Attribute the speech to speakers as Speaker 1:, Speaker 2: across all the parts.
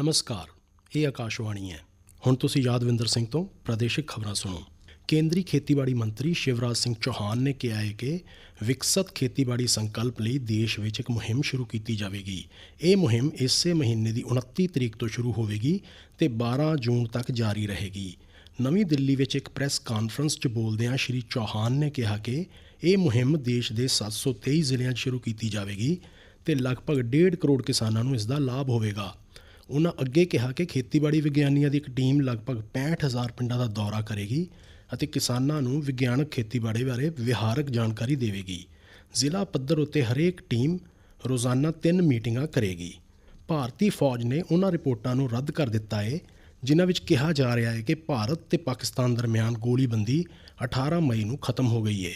Speaker 1: ਨਮਸਕਾਰ, ਇਹ ਆਕਾਸ਼ਵਾਣੀ ਹੈ। ਹੁਣ ਤੁਸੀਂ ਯਾਦਵਿੰਦਰ ਸਿੰਘ ਤੋਂ ਪ੍ਰਾਦੇਸ਼ਿਕ ਖਬਰਾਂ ਸੁਣੋ। ਕੇਂਦਰੀ ਖੇਤੀਬਾੜੀ ਮੰਤਰੀ ਸ਼ਿਵਰਾਜ ਸਿੰਘ ਚੌਹਾਨ ਨੇ ਕਿਹਾ ਹੈ ਕਿ ਵਿਕਸਿਤ ਖੇਤੀਬਾੜੀ ਸੰਕਲਪ ਲਈ ਦੇਸ਼ ਵਿੱਚ ਇੱਕ ਮੁਹਿੰਮ ਸ਼ੁਰੂ ਕੀਤੀ ਜਾਵੇਗੀ। ਇਹ ਮੁਹਿੰਮ ਇਸੇ ਮਹੀਨੇ ਦੀ 29 ਤਰੀਕ ਤੋਂ ਸ਼ੁਰੂ ਹੋਵੇਗੀ ਤੇ 12 ਜੂਨ ਤੱਕ ਜਾਰੀ ਰਹੇਗੀ। ਨਵੀਂ ਦਿੱਲੀ ਵਿੱਚ ਇੱਕ ਪ੍ਰੈਸ ਕਾਨਫਰੰਸ 'ਚ ਬੋਲਦਿਆਂ ਸ਼੍ਰੀ ਚੌਹਾਨ ਨੇ ਕਿਹਾ ਕਿ ਇਹ ਮੁਹਿੰਮ ਦੇਸ਼ ਦੇ 723 ਜ਼ਿਲ੍ਹਿਆਂ 'ਚ ਸ਼ੁਰੂ ਕੀਤੀ ਜਾਵੇਗੀ ਤੇ ਲਗਭਗ 1.5 ਕਰੋੜ ਕਿਸਾਨਾਂ ਨੂੰ ਇਸ ਦਾ ਲਾਭ ਹੋਵੇਗਾ। ਉਹਨਾਂ ਅੱਗੇ ਕਿਹਾ ਕਿ ਖੇਤੀਬਾੜੀ ਵਿਗਿਆਨੀਆਂ ਦੀ ਇੱਕ ਟੀਮ ਲਗਭਗ 65000 ਪਿੰਡਾਂ ਦਾ ਦੌਰਾ ਕਰੇਗੀ ਅਤੇ ਕਿਸਾਨਾਂ ਨੂੰ ਵਿਗਿਆਨਕ ਖੇਤੀਬਾੜੀ ਬਾਰੇ ਵਿਹਾਰਕ ਜਾਣਕਾਰੀ ਦੇਵੇਗੀ। ਜ਼ਿਲ੍ਹਾ ਪੱਧਰ ਉੱਤੇ ਹਰੇਕ ਟੀਮ ਰੋਜ਼ਾਨਾ ਤਿੰਨ ਮੀਟਿੰਗਾਂ ਕਰੇਗੀ। ਭਾਰਤੀ ਫੌਜ ਨੇ ਉਹਨਾਂ ਰਿਪੋਰਟਾਂ ਨੂੰ ਰੱਦ ਕਰ ਦਿੱਤਾ ਹੈ ਜਿਨ੍ਹਾਂ ਵਿੱਚ ਕਿਹਾ ਜਾ ਰਿਹਾ ਹੈ ਕਿ ਭਾਰਤ ਤੇ ਪਾਕਿਸਤਾਨ ਦਰਮਿਆਨ ਗੋਲੀਬੰਦੀ 18 ਮਈ ਨੂੰ ਖਤਮ ਹੋ ਗਈ ਹੈ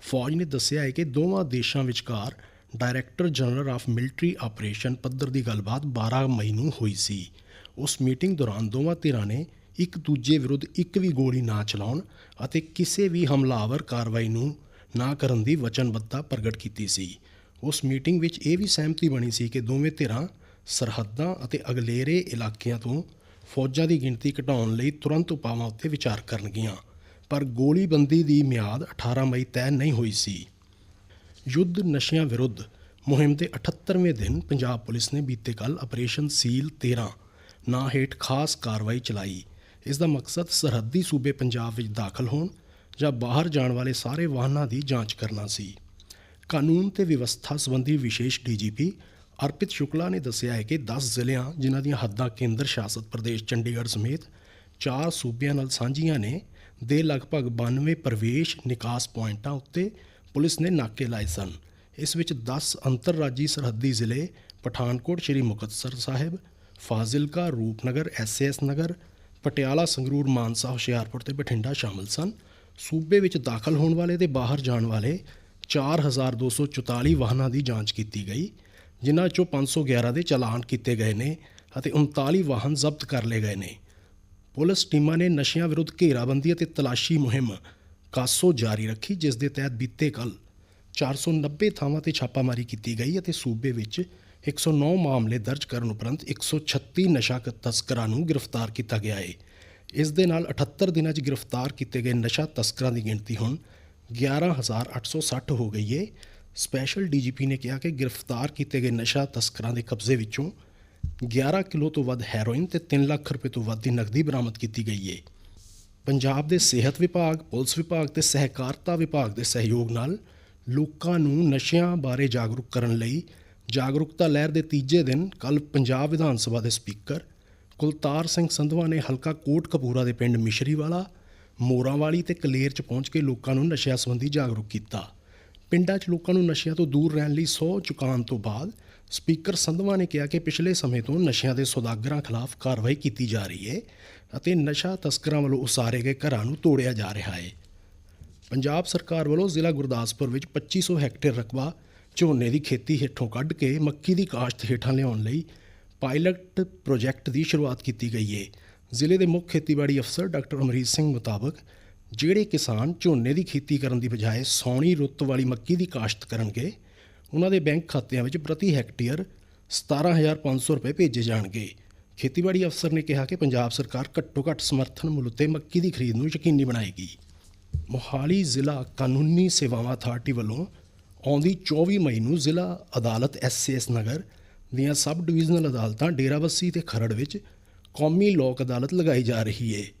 Speaker 1: ਫੌਜ ਨੇ ਦੱਸਿਆ ਹੈ ਕਿ ਦੋਵਾਂ ਦੇਸ਼ਾਂ ਵਿਚਕਾਰ director general of military operation ਪੱਧਰ ਦੀ ਗੱਲਬਾਤ 12 ਮਈ ਨੂੰ ਹੋਈ ਸੀ। ਉਸ ਮੀਟਿੰਗ ਦੌਰਾਨ ਦੋਵਾਂ ਧਿਰਾਂ ਨੇ ਇੱਕ ਦੂਜੇ ਵਿਰੁੱਧ ਇੱਕ ਵੀ ਗੋਲੀ ਨਾ ਚਲਾਉਣ ਅਤੇ ਕਿਸੇ ਵੀ ਹਮਲਾਵਰ ਕਾਰਵਾਈ ਨੂੰ ਨਾ ਕਰਨ ਦੀ ਵਚਨਬੱਧਤਾ ਪ੍ਰਗਟ ਕੀਤੀ ਸੀ। ਉਸ ਮੀਟਿੰਗ ਵਿੱਚ ਇਹ ਵੀ ਸਹਿਮਤੀ ਬਣੀ ਸੀ ਕਿ ਦੋਵੇਂ ਧਿਰਾਂ ਸਰਹੱਦਾਂ ਅਤੇ ਅਗਲੇਰੇ ਇਲਾਕਿਆਂ ਤੋਂ ਫੌਜਾਂ ਦੀ ਗਿਣਤੀ ਘਟਾਉਣ ਲਈ ਤੁਰੰਤ ਉਪਾਵਾਂ ਉੱਤੇ ਵਿਚਾਰ ਕਰਨਗੀਆਂ, ਪਰ ਗੋਲੀਬੰਦੀ ਦੀ ਮਿਆਦ 18 ਮਈ ਤੈਅ ਨਹੀਂ ਹੋਈ ਸੀ। ਯੁੱਧ ਨਸ਼ਿਆਂ ਵਿਰੁੱਧ ਮੁਹਿੰਮ ਦੇ 78ਵੇਂ ਦਿਨ ਪੰਜਾਬ ਪੁਲਿਸ ਨੇ ਬੀਤੇ ਕੱਲ ਆਪਰੇਸ਼ਨ ਸੀਲ 13 ਨਾਂ ਹੇਠ ਖਾਸ ਕਾਰਵਾਈ ਚਲਾਈ। ਇਸ ਦਾ ਮਕਸਦ ਸਰਹੱਦੀ ਸੂਬੇ ਪੰਜਾਬ ਵਿੱਚ ਦਾਖਲ ਹੋਣ ਜਾਂ ਬਾਹਰ ਜਾਣ ਵਾਲੇ ਸਾਰੇ ਵਾਹਨਾਂ ਦੀ ਜਾਂਚ ਕਰਨਾ ਸੀ। ਕਾਨੂੰਨ ਤੇ ਵਿਵਸਥਾ ਸੰਬੰਧੀ ਵਿਸ਼ੇਸ਼ ਡੀਜੀਪੀ ਅਰਪਿਤ ਸ਼ੁਕਲਾ ਨੇ ਦੱਸਿਆ ਹੈ ਕਿ 10 ਜ਼ਿਲ੍ਹਿਆਂ ਜਿਨ੍ਹਾਂ ਦੀਆਂ ਹੱਦਾਂ ਕੇਂਦਰ ਸ਼ਾਸਤ ਪ੍ਰਦੇਸ਼ ਚੰਡੀਗੜ੍ਹ ਸਮੇਤ ਚਾਰ ਸੂਬਿਆਂ ਨਾਲ ਸਾਂਝੀਆਂ ਨੇ, ਦੇ ਲਗਭਗ 92 ਪ੍ਰਵੇਸ਼ ਨਿਕਾਸ ਪੁਆਇੰਟਾਂ ਉੱਤੇ ਪੁਲਿਸ ਨੇ ਨਾਕੇ ਲਾਏ ਸਨ। ਇਸ ਵਿੱਚ 10 ਅੰਤਰਰਾਜੀ ਸਰਹੱਦੀ ਜ਼ਿਲ੍ਹੇ ਪਠਾਨਕੋਟ ਸ਼੍ਰੀ ਮੁਕਤਸਰ ਸਾਹਿਬ, ਫਾਜ਼ਿਲਕਾ ਰੂਪਨਗਰ ਐਸਐਸ ਨਗਰ, ਪਟਿਆਲਾ, ਸੰਗਰੂਰ, ਮਾਨਸਾ, ਹੁਸ਼ਿਆਰਪੁਰ ਤੇ ਬਠਿੰਡਾ ਸ਼ਾਮਲ ਸਨ। ਸੂਬੇ ਵਿੱਚ ਦਾਖਲ ਹੋਣ ਵਾਲੇ ਤੇ ਬਾਹਰ ਜਾਣ ਵਾਲੇ 4244 ਵਾਹਨਾਂ ਦੀ ਜਾਂਚ ਕੀਤੀ ਗਈ, ਜਿਨ੍ਹਾਂ ਚੋਂ 511 ਦੇ ਚਲਾਨ ਕੀਤੇ ਗਏ ਨੇ ਅਤੇ 39 ਵਾਹਨ ਜ਼ਬਤ ਕਰ ਲਏ ਗਏ ਨੇ। ਪੁਲਿਸ ਟੀਮਾਂ ਨੇ ਨਸ਼ਿਆਂ ਵਿਰੁੱਧ ਘੇਰਾਬੰਦੀ ਅਤੇ ਤਲਾਸ਼ੀ ਮੁਹਿੰਮ ਕਾਸੋ ਜਾਰੀ ਰੱਖੀ, ਜਿਸ ਦੇ ਤਹਿਤ ਬੀਤੇ ਕੱਲ 490 ਥਾਵਾਂ ਤੇ ਛਾਪਾਮਾਰੀ ਕੀਤੀ ਗਈ ਅਤੇ ਸੂਬੇ ਵਿੱਚ 109 ਮਾਮਲੇ ਦਰਜ ਕਰਨ ਉਪਰੰਤ 136 ਨਸ਼ਾ ਕ- ਤਸਕਰਾਂ ਨੂੰ ਗ੍ਰਿਫਤਾਰ ਕੀਤਾ ਗਿਆ ਹੈ ਇਸ ਦੇ ਨਾਲ 78 ਦਿਨਾਂ 'ਚ ਗ੍ਰਿਫਤਾਰ ਕੀਤੇ ਗਏ ਨਸ਼ਾ ਤਸਕਰਾਂ ਦੀ ਗਿਣਤੀ ਹੁਣ 11860 ਹੋ ਗਈ ਹੈ ਸਪੈਸ਼ਲ ਡੀਜੀਪੀ ਨੇ ਕਿਹਾ ਕਿ ਗ੍ਰਿਫਤਾਰ ਕੀਤੇ ਗਏ ਨਸ਼ਾ ਤਸਕਰਾਂ ਦੇ ਕਬਜ਼ੇ ਵਿੱਚੋਂ 11 ਕਿਲੋ ਤੋਂ ਵੱਧ ਹੈਰੋਇਨ ਤੇ 3 ਲੱਖ ਰੁਪਏ ਤੋਂ ਵੱਧ ਦੀ ਨਕਦੀ ਬਰਾਮਦ ਕੀਤੀ ਗਈ ਹੈ ਪੰਜਾਬ ਦੇ ਸਿਹਤ ਵਿਭਾਗ, ਪੁਲਿਸ ਵਿਭਾਗ ਤੇ ਸਹਿਕਾਰਤਾ ਵਿਭਾਗ ਦੇ ਸਹਿਯੋਗ ਨਾਲ ਲੋਕਾਂ ਨੂੰ ਨਸ਼ਿਆਂ ਬਾਰੇ ਜਾਗਰੂਕ ਕਰਨ ਲਈ ਜਾਗਰੂਕਤਾ ਲਹਿਰ ਦੇ ਤੀਜੇ ਦਿਨ ਕੱਲ ਪੰਜਾਬ ਵਿਧਾਨ ਸਭਾ ਦੇ ਸਪੀਕਰ ਕੁਲਤਾਰ ਸਿੰਘ ਸੰਧਵਾ ਨੇ ਹਲਕਾ ਕੋਟ ਕਪੂਰਾ ਦੇ ਪਿੰਡ ਮਿਸ਼ਰੀਵਾਲਾ, ਮੋਰਾਂਵਾਲੀ ਤੇ ਕਲੇਰ ਚ ਪਹੁੰਚ ਕੇ ਲੋਕਾਂ ਨੂੰ ਨਸ਼ਿਆਂ ਸੰਬੰਧੀ ਜਾਗਰੂਕ ਕੀਤਾ। ਪਿੰਡਾਂ 'ਚ ਲੋਕਾਂ ਨੂੰ ਨਸ਼ਿਆਂ ਤੋਂ ਦੂਰ ਰਹਿਣ ਲਈ ਸਹੁੰ ਚੁਕਾਉਣ ਤੋਂ ਬਾਅਦ ਸਪੀਕਰ ਸੰਧਵਾ ਨੇ ਕਿਹਾ ਕਿ ਪਿਛਲੇ ਸਮੇਂ ਤੋਂ ਨਸ਼ਿਆਂ ਦੇ ਸੌਦਾਗਰਾਂ ਖਿਲਾਫ ਕਾਰਵਾਈ ਕੀਤੀ ਜਾ ਰਹੀ ਹੈ ਅਤੇ ਨਸ਼ਾ ਤਸਕਰਾਂ ਵੱਲੋਂ ਉਸਾਰੇ ਗਏ ਘਰਾਂ ਨੂੰ ਤੋੜਿਆ ਜਾ ਰਿਹਾ ਹੈ। ਪੰਜਾਬ ਸਰਕਾਰ ਵੱਲੋਂ ਜ਼ਿਲ੍ਹਾ ਗੁਰਦਾਸਪੁਰ ਵਿੱਚ 2500 ਹੈਕਟੇਅਰ ਰਕਬਾ ਝੋਨੇ ਦੀ ਖੇਤੀ ਹੇਠੋਂ ਕੱਢ ਕੇ ਮੱਕੀ ਦੀ ਕਾਸ਼ਤ ਹੇਠਾਂ ਲਿਆਉਣ ਲਈ ਪਾਇਲਟ ਪ੍ਰੋਜੈਕਟ ਦੀ ਸ਼ੁਰੂਆਤ ਕੀਤੀ ਗਈ ਹੈ। ਜ਼ਿਲ੍ਹੇ ਦੇ ਮੁੱਖ ਖੇਤੀਬਾੜੀ ਅਫਸਰ ਡਾਕਟਰ ਅਮਰੀਤ ਸਿੰਘ ਮੁਤਾਬਕ ਜਿਹੜੇ ਕਿਸਾਨ ਝੋਨੇ ਦੀ ਖੇਤੀ ਕਰਨ ਦੀ ਬਜਾਏ ਸੌਣੀ ਰੁੱਤ ਵਾਲੀ ਮੱਕੀ ਦੀ ਕਾਸ਼ਤ ਕਰਨਗੇ, ਉਹਨਾਂ ਦੇ ਬੈਂਕ ਖਾਤਿਆਂ ਵਿੱਚ ਪ੍ਰਤੀ ਹੈਕਟੇਅਰ 17500 ਰੁਪਏ ਭੇਜੇ ਜਾਣਗੇ। ਖੇਤੀਬਾੜੀ ਅਫਸਰ ਨੇ ਕਿਹਾ ਕਿ ਪੰਜਾਬ ਸਰਕਾਰ ਘੱਟੋ ਘੱਟ ਸਮਰਥਨ ਮੁੱਲ ਤੇ ਮੱਕੀ ਦੀ ਖਰੀਦ ਨੂੰ ਯਕੀਨੀ ਬਣਾਏਗੀ। ਮੋਹਾਲੀ ਜ਼ਿਲ੍ਹਾ ਕਾਨੂੰਨੀ ਸੇਵਾਵਾਂ ਅਥਾਰਟੀ ਵੱਲੋਂ ਆਉਂਦੀ 24 ਮਈ ਨੂੰ ਜ਼ਿਲ੍ਹਾ ਅਦਾਲਤ ਐਸਸੀਐਸ ਨਗਰ ਦੀਆਂ ਸਬ ਡਿਵੀਜ਼ਨਲ ਅਦਾਲਤਾਂ ਡੇਰਾਬੱਸੀ ਤੇ ਖਰੜ ਵਿੱਚ ਕੌਮੀ ਲੋਕ ਅਦਾਲਤ ਲਗਾਈ ਜਾ ਰਹੀ ਹੈ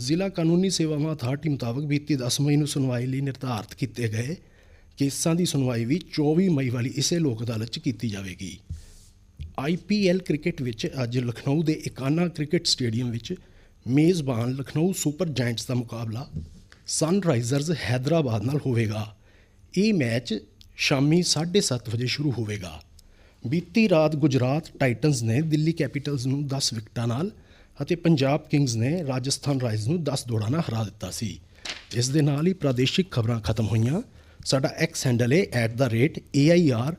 Speaker 1: ਜ਼ਿਲ੍ਹਾ ਕਾਨੂੰਨੀ ਸੇਵਾਵਾਂ ਅਥਾਰਟੀ ਮੁਤਾਬਕ ਬੀਤੀ 10 ਮਈ ਨੂੰ ਸੁਣਵਾਈ ਲਈ ਨਿਰਧਾਰਤ ਕੀਤੇ ਗਏ ਕੇਸਾਂ ਦੀ ਸੁਣਵਾਈ ਵੀ 24 ਮਈ ਵਾਲੀ ਇਸੇ ਲੋਕ ਅਦਾਲਤ 'ਚ ਕੀਤੀ ਜਾਵੇਗੀ। ਆਈਪੀਐਲ ਕ੍ਰਿਕਟ ਵਿੱਚ ਅੱਜ ਲਖਨਊ ਦੇ ਇਕਾਨਾ ਕ੍ਰਿਕਟ ਸਟੇਡੀਅਮ ਵਿੱਚ ਮੇਜ਼ਬਾਨ ਲਖਨਊ ਸੁਪਰ ਜਾਇੰਟਸ ਦਾ ਮੁਕਾਬਲਾ ਸਨਰਾਈਜ਼ਰਜ਼ ਹੈਦਰਾਬਾਦ ਨਾਲ ਹੋਵੇਗਾ। ਇਹ ਮੈਚ ਸ਼ਾਮੀ 7:30 ਵਜੇ ਸ਼ੁਰੂ ਹੋਵੇਗਾ। ਬੀਤੀ ਰਾਤ ਗੁਜਰਾਤ ਟਾਈਟਨਸ ਨੇ ਦਿੱਲੀ ਕੈਪੀਟਲਸ ਨੂੰ 10 ਵਿਕਟਾਂ ਨਾਲ ਅਤੇ ਪੰਜਾਬ ਕਿੰਗਜ਼ ਨੇ ਰਾਜਸਥਾਨ ਰਾਇਲਸ ਨੂੰ 10 ਦੌੜਾਂ ਨਾਲ ਹਰਾ ਦਿੱਤਾ ਸੀ। ਇਸ ਦੇ ਨਾਲ ਹੀ ਪ੍ਰਾਦੇਸ਼ਿਕ ਖਬਰਾਂ ਖਤਮ ਹੋਈਆਂ। ਸਾਡਾ ਐਕਸ ਹੈਂਡਲ ਹੈ @AIR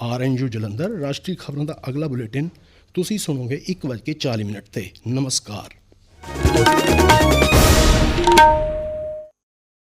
Speaker 1: ਆਰਐਨਯੂ ਜਲੰਧਰ। ਰਾਸ਼ਟਰੀ ਖਬਰਾਂ ਦਾ ਅਗਲਾ ਬੁਲੇਟਿਨ ਤੁਸੀਂ ਸੁਣੋਗੇ 1:40 ਮਿੰਟ ਤੇ। ਨਮਸਕਾਰ।